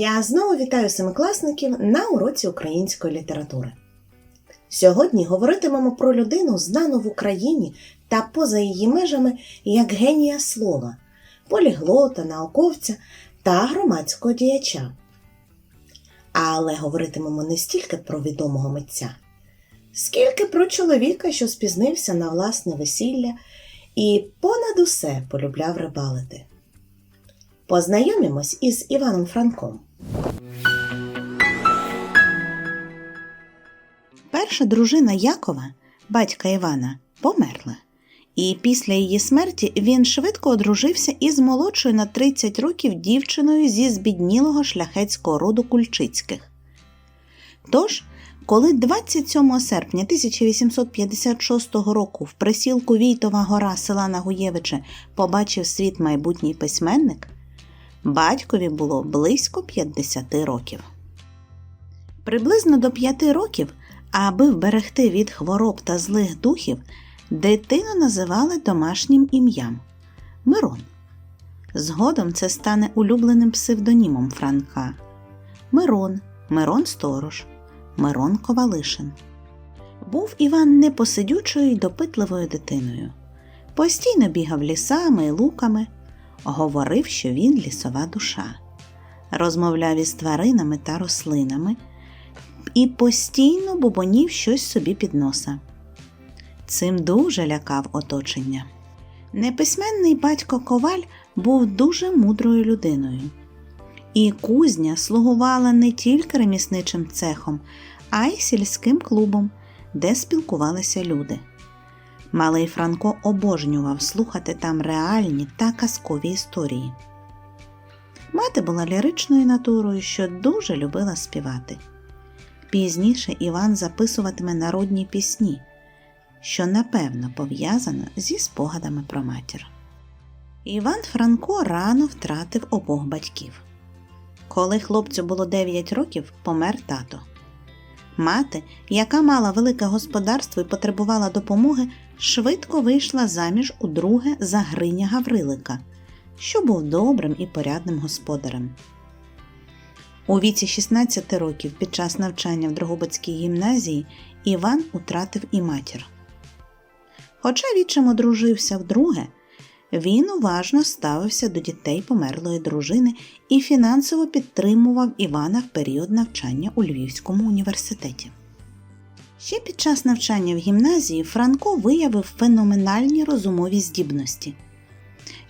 Я знову вітаю семикласників на уроці української літератури. Сьогодні говоритимемо про людину, знану в Україні та поза її межами як генія слова, поліглота, науковця та громадського діяча. Але говоритимемо не стільки про відомого митця, скільки про чоловіка, що спізнився на власне весілля і понад усе полюбляв рибалити. Познайомімось із Іваном Франком. Перша дружина Якова, батька Івана, померла. І після її смерті він швидко одружився із молодшою на 30 років дівчиною зі збіднілого шляхетського роду Кульчицьких. Тож, коли 27 серпня 1856 року в присілку Війтова гора села Нагуєвиче побачив світ майбутній письменник, батькові було близько 50 років. Приблизно до 5 років, аби вберегти від хвороб та злих духів, дитину називали домашнім ім'ям Мирон. Згодом це стане улюбленим псевдонімом Франка Мирон, Мирон Сторож, Мирон Ковалишин. Був Іван непосидючою й допитливою дитиною. Постійно бігав лісами і луками, говорив, що він лісова душа, розмовляв із тваринами та рослинами і постійно бубонів щось собі під носа. Цим дуже лякав оточення. Неписьменний батько Коваль був дуже мудрою людиною. І кузня слугувала не тільки ремісничим цехом, а й сільським клубом, де спілкувалися люди. Малий Франко обожнював слухати там реальні та казкові історії. Мати була ліричною натурою, що дуже любила співати. Пізніше Іван записуватиме народні пісні, що напевно пов'язано зі спогадами про матір. Іван Франко рано втратив обох батьків. Коли хлопцю було 9 років, помер тато. Мати, яка мала велике господарство і потребувала допомоги, швидко вийшла заміж у друге за Гриня Гаврилика, що був добрим і порядним господарем. У віці 16 років під час навчання в Дрогобицькій гімназії Іван утратив і матір. Хоча відчим одружився вдруге, він уважно ставився до дітей померлої дружини і фінансово підтримував Івана в період навчання у Львівському університеті. Ще під час навчання в гімназії Франко виявив феноменальні розумові здібності.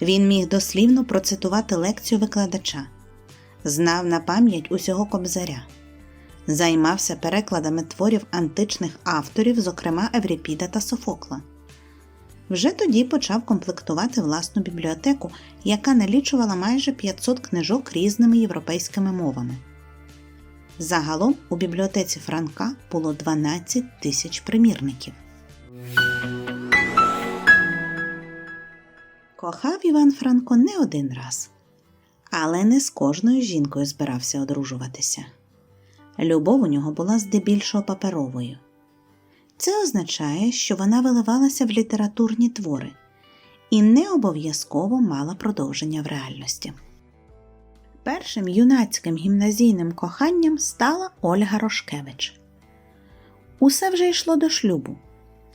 Він міг дослівно процитувати лекцію викладача, знав на пам'ять усього кобзаря, займався перекладами творів античних авторів, зокрема Евріпіда та Софокла. Вже тоді почав комплектувати власну бібліотеку, яка налічувала майже 500 книжок різними європейськими мовами. Загалом у бібліотеці Франка було 12 тисяч примірників. Кохав Іван Франко не один раз, але не з кожною жінкою збирався одружуватися. Любов у нього була здебільшого паперовою. Це означає, що вона виливалася в літературні твори і не обов'язково мала продовження в реальності. Першим юнацьким гімназійним коханням стала Ольга Рошкевич. Усе вже йшло до шлюбу,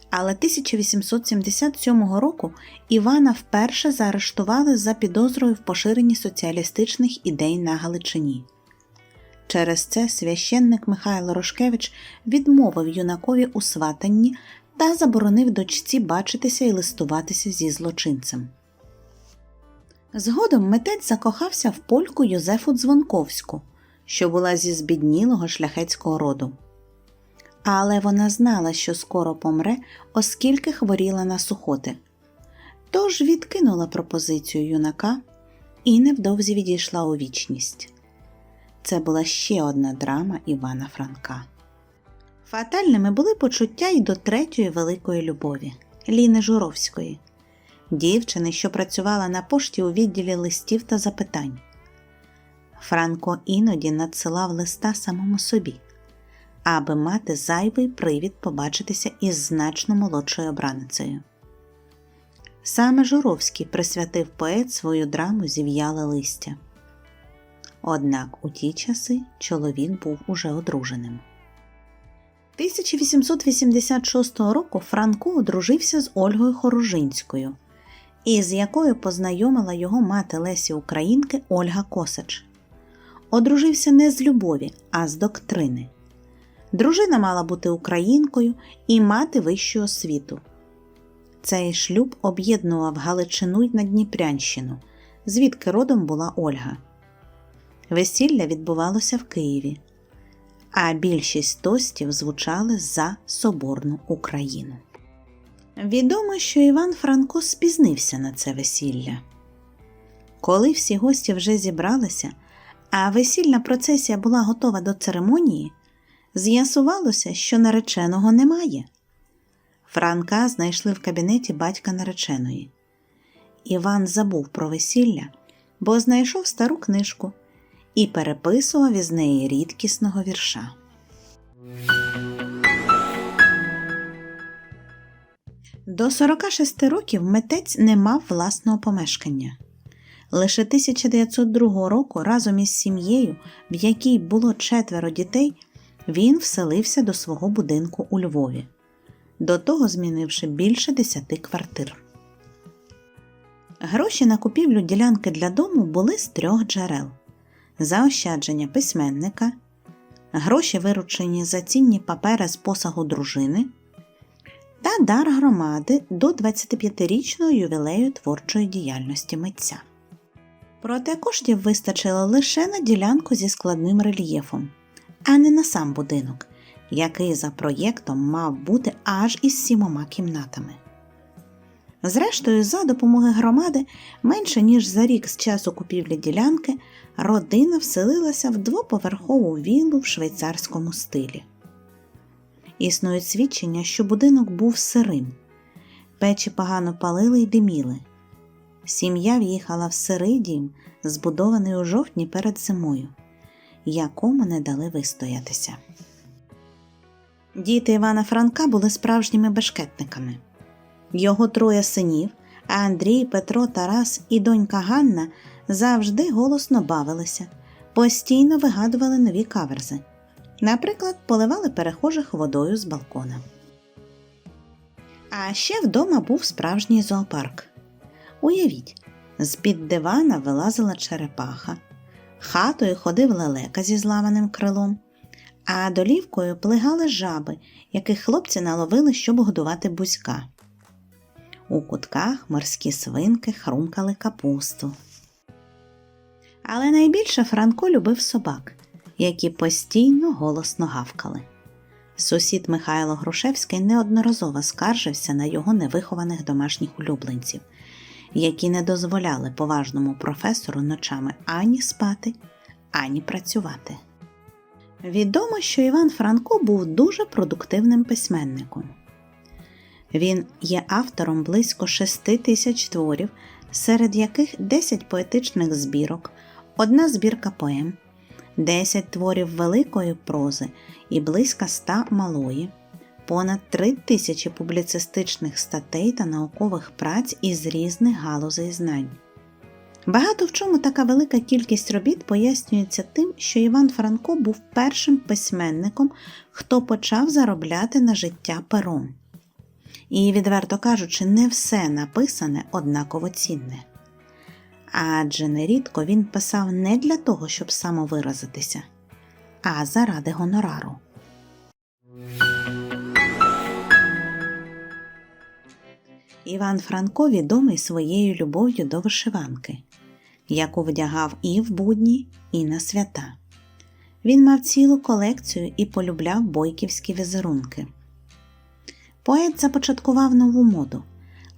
але 1877 року Івана вперше заарештували за підозрою в поширенні соціалістичних ідей на Галичині. Через це священник Михайло Рошкевич відмовив юнакові у сватанні та заборонив дочці бачитися і листуватися зі злочинцем. Згодом митець закохався в польку Йозефу Дзвонковську, що була зі збіднілого шляхетського роду. Але вона знала, що скоро помре, оскільки хворіла на сухоти. Тож відкинула пропозицію юнака і невдовзі відійшла у вічність. Це була ще одна драма Івана Франка. Фатальними були почуття й до третьої великої любові Ліни Журовської, дівчини, що працювала на пошті у відділі листів та запитань. Франко іноді надсилав листа самому собі, аби мати зайвий привід побачитися із значно молодшою обраницею. Саме Журовський присвятив поет свою драму зів'яле листя. Однак у ті часи чоловік був уже одруженим. 1886 року Франко одружився з Ольгою Хоружинською, із якою познайомила його мати Лесі Українки Ольга Косач. Одружився не з любові, а з доктрини. Дружина мала бути українкою і мати вищу освіту. Цей шлюб об'єднував Галичину й Надніпрянщину, звідки родом була Ольга. Весілля відбувалося в Києві, а більшість тостів звучали за Соборну Україну. Відомо, що Іван Франко спізнився на це весілля. Коли всі гості вже зібралися, а весільна процесія була готова до церемонії, з'ясувалося, що нареченого немає. Франка знайшли в кабінеті батька нареченої. Іван забув про весілля, бо знайшов стару книжку і переписував із неї рідкісного вірша. До 46 років митець не мав власного помешкання. Лише 1902 року разом із сім'єю, в якій було четверо дітей, він вселився до свого будинку у Львові, до того змінивши більше десяти квартир. Гроші на купівлю ділянки для дому були з трьох джерел: заощадження письменника, гроші, виручені за цінні папери з посагу дружини, та дар громади до 25-річного ювілею творчої діяльності митця. Проте коштів вистачило лише на ділянку зі складним рельєфом, а не на сам будинок, який за проєктом мав бути аж із сімома кімнатами. Зрештою, за допомоги громади, менше ніж за рік з часу купівлі ділянки, родина вселилася в двоповерхову віллу в швейцарському стилі. Існують свідчення, що будинок був сирим, печі погано палили й диміли. Сім'я в'їхала в сирий дім, збудований у жовтні перед зимою, якому не дали вистоятися. Діти Івана Франка були справжніми бешкетниками. Його троє синів, Андрій, Петро, Тарас і донька Ганна завжди голосно бавилися, постійно вигадували нові каверзи. Наприклад, поливали перехожих водою з балкона. А ще вдома був справжній зоопарк. Уявіть, з-під дивана вилазила черепаха, хатою ходив лелека зі зламаним крилом, а долівкою плигали жаби, яких хлопці наловили, щоб годувати бузька. У кутках морські свинки хрумкали капусту. Але найбільше Франко любив собак, які постійно голосно гавкали. Сусід Михайло Грушевський неодноразово скаржився на його невихованих домашніх улюбленців, які не дозволяли поважному професору ночами ані спати, ані працювати. Відомо, що Іван Франко був дуже продуктивним письменником. Він є автором близько шести тисяч творів, серед яких 10 поетичних збірок, одна збірка поем, 10 творів великої прози і близько 100 малої, понад 3 тисячі публіцистичних статей та наукових праць із різних галузей знань. Багато в чому така велика кількість робіт пояснюється тим, що Іван Франко був першим письменником, хто почав заробляти на життя пером. І, відверто кажучи, не все написане однаково цінне. Адже нерідко він писав не для того, щоб самовиразитися, а заради гонорару. Іван Франко відомий своєю любов'ю до вишиванки, яку вдягав і в будні, і на свята. Він мав цілу колекцію і полюбляв бойківські візерунки. Поет започаткував нову моду,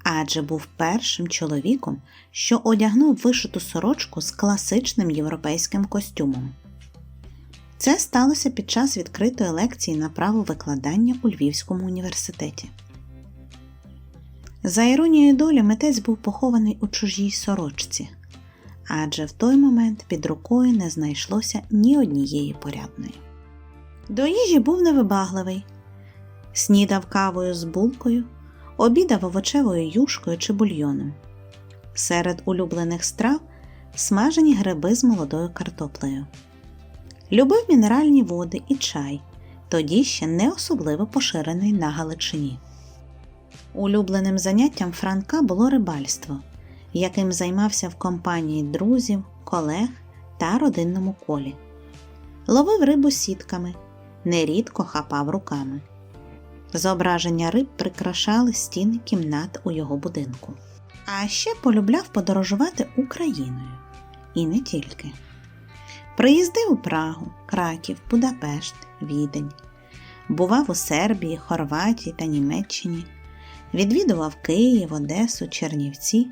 адже був першим чоловіком, що одягнув вишиту сорочку з класичним європейським костюмом. Це сталося під час відкритої лекції на право викладання у Львівському університеті. За іронією долі митець був похований у чужій сорочці, адже в той момент під рукою не знайшлося ні однієї порядної. До їжі був невибагливий, снідав кавою з булкою, обідав овочевою юшкою чи бульйоном. Серед улюблених страв смажені гриби з молодою картоплею. Любив мінеральні води і чай, тоді ще не особливо поширений на Галичині. Улюбленим заняттям Франка було рибальство, яким займався в компанії друзів, колег та родинному колі. Ловив рибу сітками, нерідко хапав руками. Зображення риб прикрашали стіни кімнат у його будинку. А ще полюбляв подорожувати Україною. І не тільки. Приїздив у Прагу, Краків, Будапешт, Відень. Бував у Сербії, Хорватії та Німеччині, відвідував Київ, Одесу, Чернівці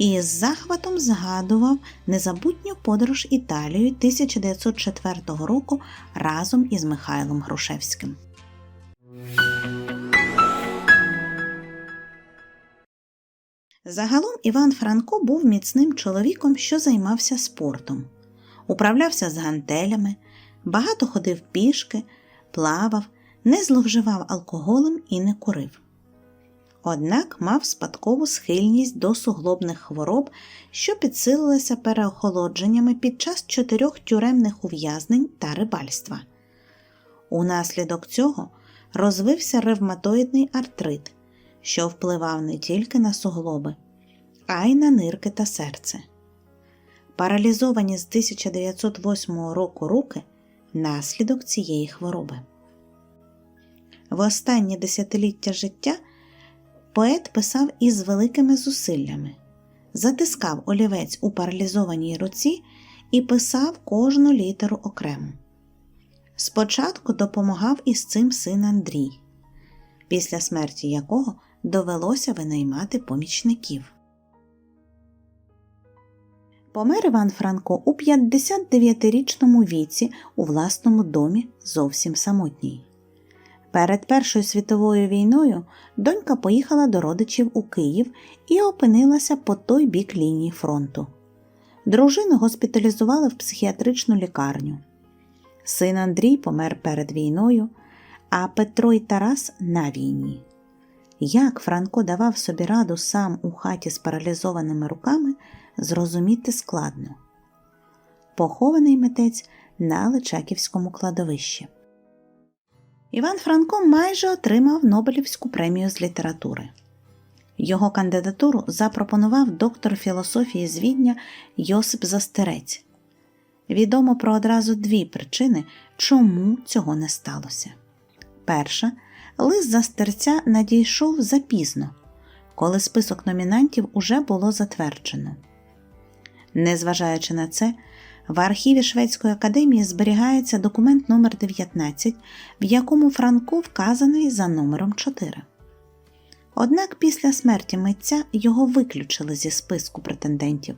і з захватом згадував незабутню подорож Італією 1904 року разом із Михайлом Грушевським. Загалом Іван Франко був міцним чоловіком, що займався спортом, управлявся з гантелями, багато ходив пішки, плавав, не зловживав алкоголем і не курив. Однак мав спадкову схильність до суглобних хвороб, що підсилилися переохолодженнями під час чотирьох тюремних ув'язнень та рибальства. Унаслідок цього розвився ревматоїдний артрит, що впливав не тільки на суглоби, а й на нирки та серце. Паралізовані з 1908 року руки наслідок цієї хвороби. В останнє десятиліття життя поет писав із великими зусиллями, затискав олівець у паралізованій руці і писав кожну літеру окремо. Спочатку допомагав із цим син Андрій, після смерті якого довелося винаймати помічників. Помер Іван Франко у 59-річному віці у власному домі зовсім самотній. Перед Першою світовою війною донька поїхала до родичів у Київ і опинилася по той бік лінії фронту. Дружину госпіталізували в психіатричну лікарню. Син Андрій помер перед війною, а Петро й Тарас на війні. Як Франко давав собі раду сам у хаті з паралізованими руками, зрозуміти складно. Похований митець на Личаківському кладовищі. Іван Франко майже отримав Нобелівську премію з літератури. Його кандидатуру запропонував доктор філософії з Відня Йосип Застерець. Відомо про одразу дві причини, чому цього не сталося. Перша лист застерця надійшов запізно, коли список номінантів уже було затверджено. Незважаючи на це, в архіві Шведської академії зберігається документ номер 19 в якому Франко вказаний за номером 4. Однак після смерті митця його виключили зі списку претендентів,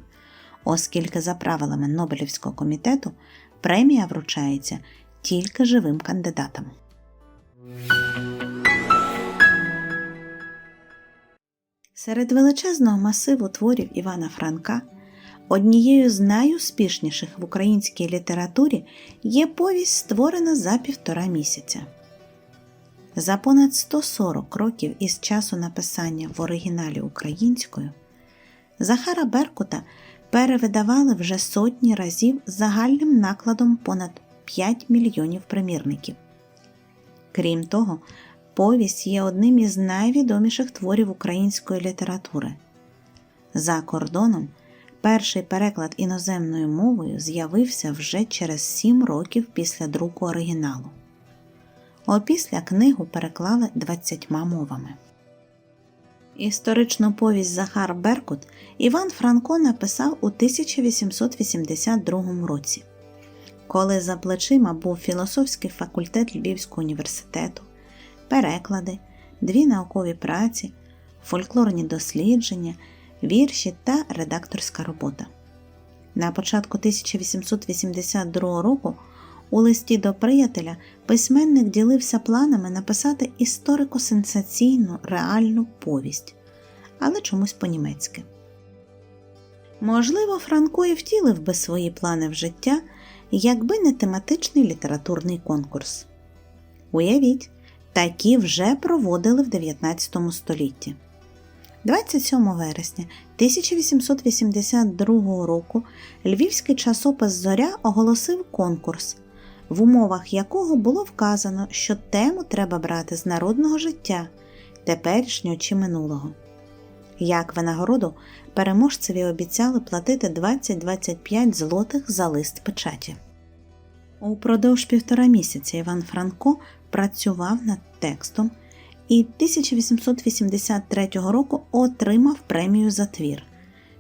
оскільки за правилами Нобелівського комітету премія вручається тільки живим кандидатам. Серед величезного масиву творів Івана Франка однією з найуспішніших в українській літературі є повість, створена за півтора місяця. За понад 140 років із часу написання в оригіналі українською Захара Беркута перевидавали вже сотні разів загальним накладом понад 5 мільйонів примірників. Крім того, повість є одним із найвідоміших творів української літератури. За кордоном перший переклад іноземною мовою з'явився вже через сім років після друку оригіналу. Опісля книгу переклали 20 мовами. Історичну повість Захар Беркут Іван Франко написав у 1882 році, коли за плечима був філософський факультет Львівського університету, переклади, дві наукові праці, фольклорні дослідження, вірші та редакторська робота. На початку 1882 року у листі до приятеля письменник ділився планами написати історико-сенсаційну реальну повість, але чомусь по-німецьки. Можливо, Франко і втілив би свої плани в життя, якби не тематичний літературний конкурс. Уявіть, такі вже проводили в 19 столітті. 27 вересня 1882 року львівський часопис Зоря оголосив конкурс, в умовах якого було вказано, що тему треба брати з народного життя, теперішнього чи минулого. Як винагороду переможцеві обіцяли платити 20-25 злотих за лист печаті. Упродовж півтора місяця Іван Франко працював над текстом і 1883 року отримав премію за твір,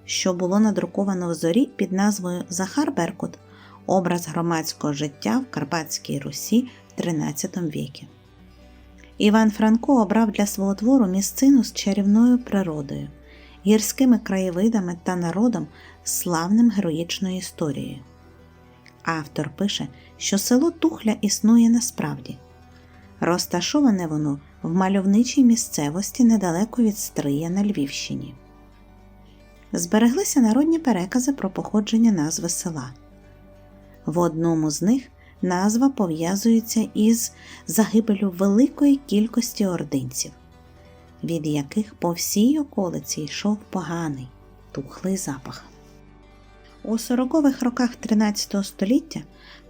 що було надруковано в зорі під назвою Захар Беркут Образ громадського життя в Карпатській Русі в XIII вікі. Іван Франко обрав для свого твору місцину з чарівною природою, гірськими краєвидами та народом, славним героїчною історією. Автор пише, що село Тухля існує насправді. Розташоване воно в мальовничій місцевості недалеко від Стрия на Львівщині. Збереглися народні перекази про походження назви села. В одному з них назва пов'язується із загибелю великої кількості ординців, від яких по всій околиці йшов поганий, тухлий запах. У 40-х роках 13 століття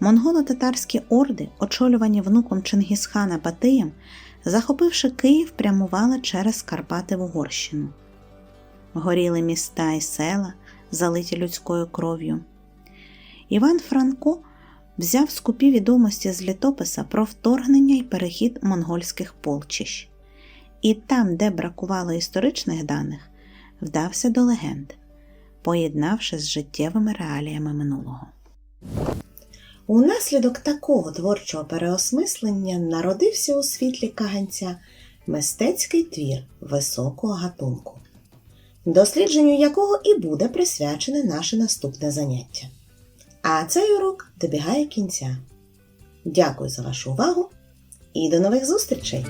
монголо-татарські орди, очолювані внуком Чингісхана Батиєм, захопивши Київ, прямували через Карпати в Угорщину. Горіли міста і села, залиті людською кров'ю. Іван Франко взяв скупі відомості з літописа про вторгнення і перехід монгольських полчищ. І там, де бракувало історичних даних, вдався до легенд, поєднавши з життєвими реаліями минулого. Унаслідок такого творчого переосмислення народився у світлі каганця мистецький твір високого гатунку, дослідженню якого і буде присвячене наше наступне заняття. А цей урок добігає кінця. Дякую за вашу увагу і до нових зустрічей!